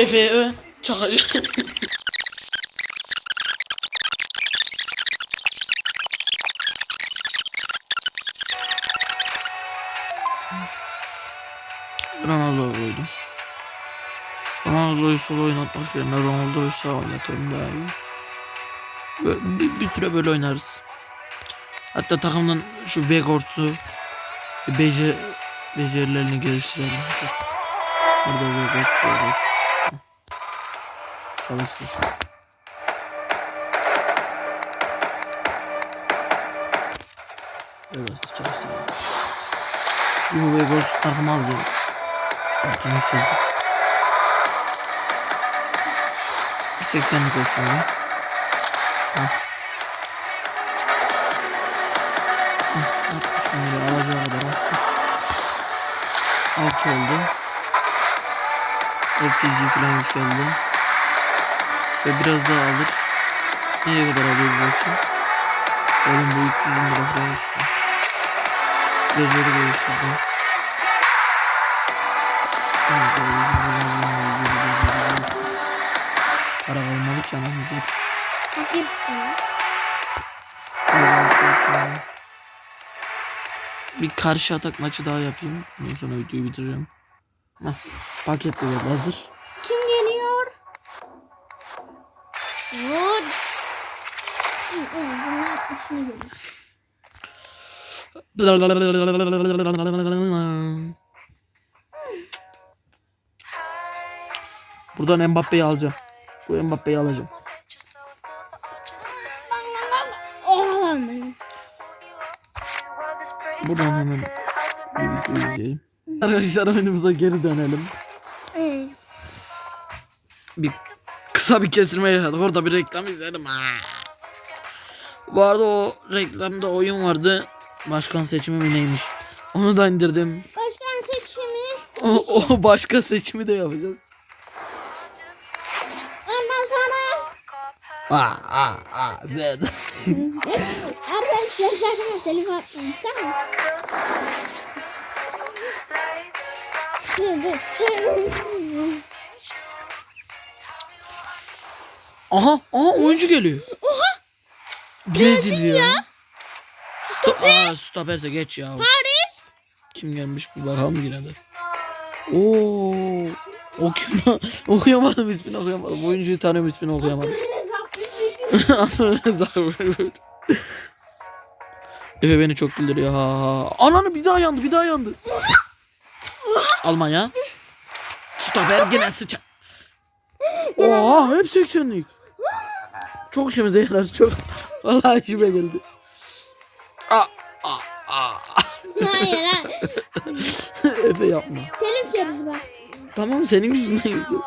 Ön çakacak. Ronaldo koydum. Ronaldo'yu sol oynatmak yerine Ronaldo'yu sağ oynatırım daha iyi. Böyle bir, bir süre böyle oynarız. Hatta takımdan şu Vegors'u becer, becerilerini geliştirelim. Burada Vegors, Vegors. Çalıştır. Vegors'u çalıştıralım. Bu Vegors takımı alacağım. Bakın nasıl? 80'lik olsun ya. Hah. Şimdi alacağı kadar alsın. 6 oldu. 300 falan yükseldi. Ve biraz daha alır. Neye kadar alıyor bakayım. Oğlum bu 300 lira falan işte. Beceri geliştirdim. Para kalmadı ki satayım. Fakirsin. Bir karşı atak maçı daha yapayım. Ondan sonra videoyu bitireceğim. Heh, paket de hazır. Vur. Buradan Mbappe'yi alacağım. Bu Mbappe'yi alacağım. Buradan hemen bir video izleyelim. Arkadaşlar oyunumuza geri dönelim. Bir kısa bir kesilme yaşadık. Orada bir reklam izledim. Ha. Bu arada o reklamda oyun vardı. Başkan seçimi mi neymiş? Onu da indirdim. Başkan seçimi. O, o başka seçimi de yapacağız. Ondan sonra Aa, aa, aa, Z. arkadaşlar zaten telif atmayın tamam mı? Dur dur. Aha, aha oyuncu geliyor. Oha Brezilya. Stop. Aa, stoperse geç ya. Paris. Kim gelmiş bir bakalım yine de. Oo. O kim lan? Okuyamadım ismini okuyamadım. Oyuncuyu tanıyorum ismini okuyamadım. Efe beni çok güldürüyor. Ha, ha. Ananı bir daha yandı bir daha yandı. Almanya. Stoper gene sıçak. Oha hep 80'lik. Çok işimize yarar çok. Vallahi işime geldi. Aa, aa, aa. Hayır lan. Efe yapma. Telif yeriz bak. Tamam senin yüzünden gideceğiz.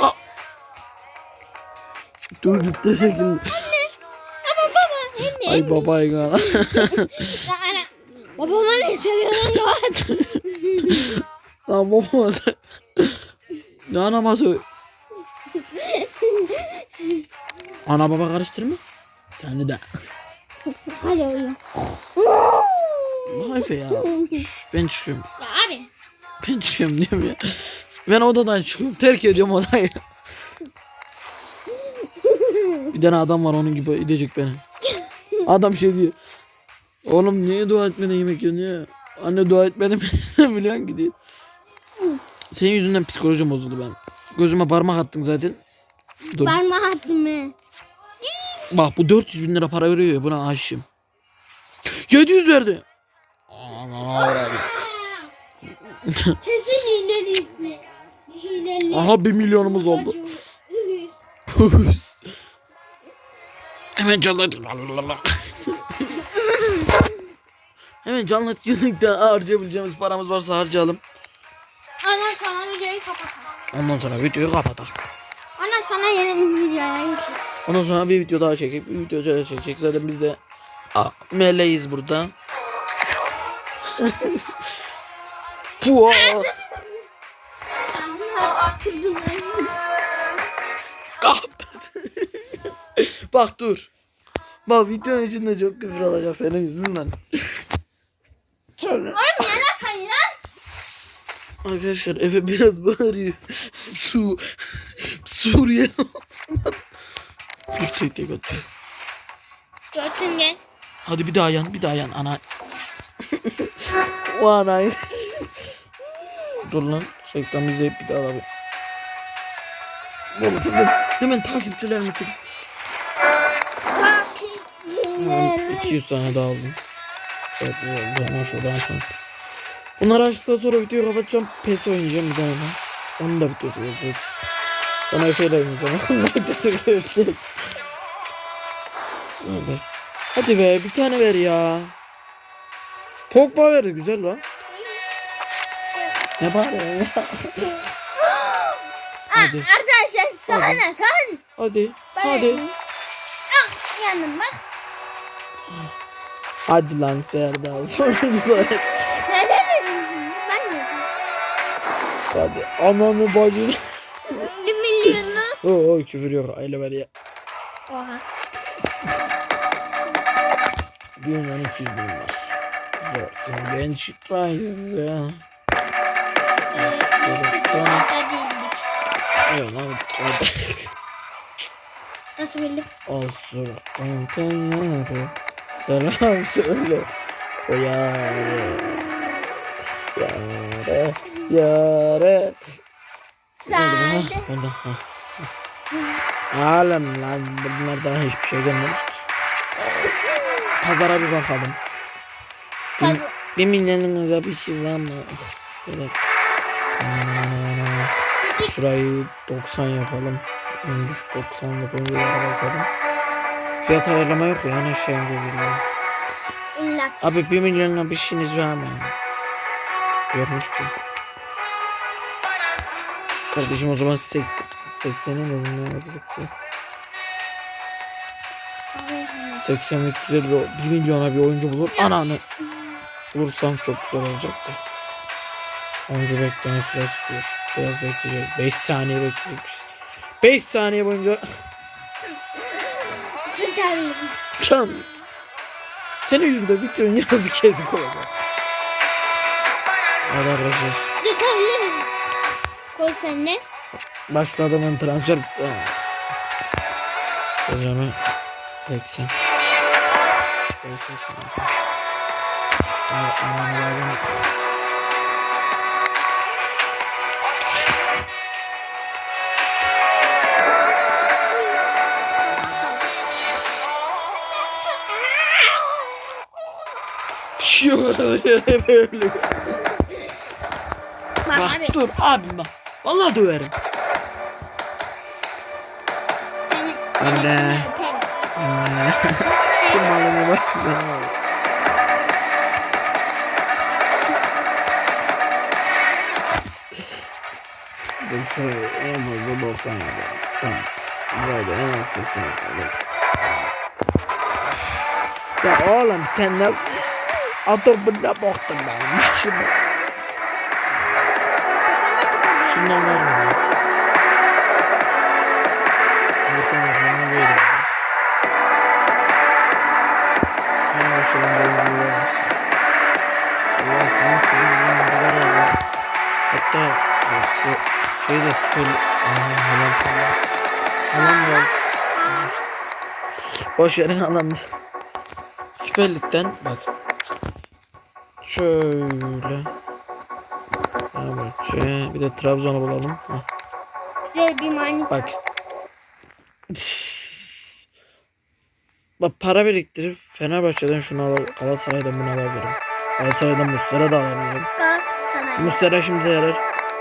Aa. Dur dur teşekkür Ama baba anne. Ay baba ya. Ya ana. Babama ne söylüyor lan Doğat? Lan baba sen. Ne anama söyle. Ana baba karıştırma. Seni de. Hadi uyu. Vay Efe ya. Ben çıkıyorum. Ya abi. Ben çıkıyorum diyorum ya. Ben odadan çıkıyorum. Terk ediyorum odayı. Bir tane adam var onun gibi edecek beni. Adam şey diyor. Oğlum niye dua etmeden yemek yiyorsun ya? Anne dua etmedim biliyorsun gidiyor. Senin yüzünden psikolojim bozuldu ben. Gözüme parmak attın zaten. Dur. Parmağı attım mı? Bak bu 400 bin lira para veriyor ya buna aşığım. 700 verdi. Kesin hileli ismi. Hileli. Aha 1 milyonumuz oldu. Hemen canlı Hemen canlı etkinlikte harcayabileceğimiz paramız varsa harcayalım. Ana sana videoyu kapatalım. Ondan sonra videoyu kapatalım. Ana sana yeni bir videoya geçelim. Ondan sonra bir video daha çekip bir video daha çekecek. Zaten biz de meleğiz burada. Pua. Bak dur. Bak videonun içinde çok küfür olacak senin yüzünden. Lan. Arkadaşlar Efe biraz bağırıyor. Su. Suriye. Dur tek tek atıyor. Götün gel. Hadi bir daha yan bir daha yan ana. o anayı. Dur lan reklam izleyip bir daha alalım. Hemen takipçilerimi tut. Hemen Takipçilerim. 200 tane daha aldım. Evet bu oldu hemen şuradan açalım. Bunları açtıktan sonra videoyu kapatacağım. PES oynayacağım bir daha hemen. Onun da videosu gelecek. Sonra Efe'yle oynayacağım. Onun da videosu gelecek. Hadi. Be bir tane ver ya. Pogba verdi güzel lan. Ne bağırıyorsun ya? Ah, Hadi. arkadaşlar sana sen. Hadi. Hadi. Ah yandım bak. Hadi lan Serdar. Sonunda. Ne dedin? Ben yedim. Hadi. Ananı bacını. 50 milyonu. Oo oo, küfür yok. Öyle ver ya. 1200 dolar. Zaten ben çıkmayızı. Yok lan orada. Nasıl bildim? Olsun kankanları. Selam söyle. O yare. Yare. Yare. Sade. Bunda. Alem lan bunlardan hiçbir şey gelmedi. Pazara bir bakalım. Bir, Pazar- bir milyonunuzda bir şey var mı? Evet. Şurayı 90 yapalım. Düşük 90'lık oyunculara bakalım. Fiyat ayarlama yok ya. Yani aşağı ineceğiz. Abi 1 milyonla bir şeyiniz var mı? Yokmuş ki. Kardeşim o zaman 80 80'in de ne yapacaksın? 80'lik güzel bir 1 milyona bir oyuncu bulur. Ananı bulursam çok güzel olacak da. Oyuncu bekleme süresi diyor. Biraz bekleyecek. 5 saniye bekleyecekmiş. 5 saniye boyunca Sıçarız. Can. Senin yüzünden videonun yarısı kesik olacak. Hadi arkadaşlar. Koy sen ne? Başladım ben transfer. Sezonu 80. Ben 80. Ay, aman Allah'ım. Şu böyle. Bak Bak abi. dur abim bak. Vallahi döverim. Seni. Anne. Anne. Şu malını bak. şuraya en fazla 90 yapalım. Tamam. Buraya da en az 80 yapalım. Ya oğlum sen ne... Adamına baktın ben. Şunu. Şundan var mı? Bir yer misin? Allah sizin sizin kadar oldu. Hatta şu süper... Aman halam halam. Halam biraz... Boş verin halam. Süper Lig'den bak. Şöyle. Evet, bir de Trabzon'u bulalım. Heh. Güzel bir manita. Bak. Bak para biriktirip Fenerbahçe'den şunu al, Galatasaray'dan bunu alabilirim. Galatasaray'dan Muslera da alabilirim. Galatasaray. Muslera şimdi yarar.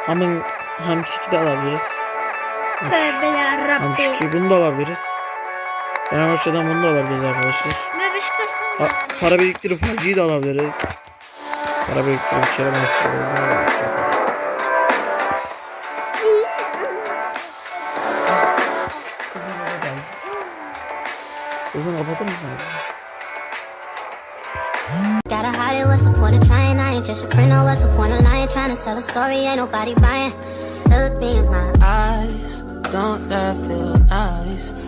Hamın Hamsik'i de alabiliriz. Tövbe yarabbim. Hamsik'i bunu da alabiliriz. Fenerbahçe'den bunu da alabiliriz arkadaşlar. Ha, para biriktirip Hacı'yı da alabiliriz. Para biriktirip Kerem Aktürkoğlu'nu Gotta hide it, what's the point of trying? I ain't just your friend, no, what's the point of lying? Trying to sell a story, ain't nobody buying. Look me in my eyes, don't that feel nice?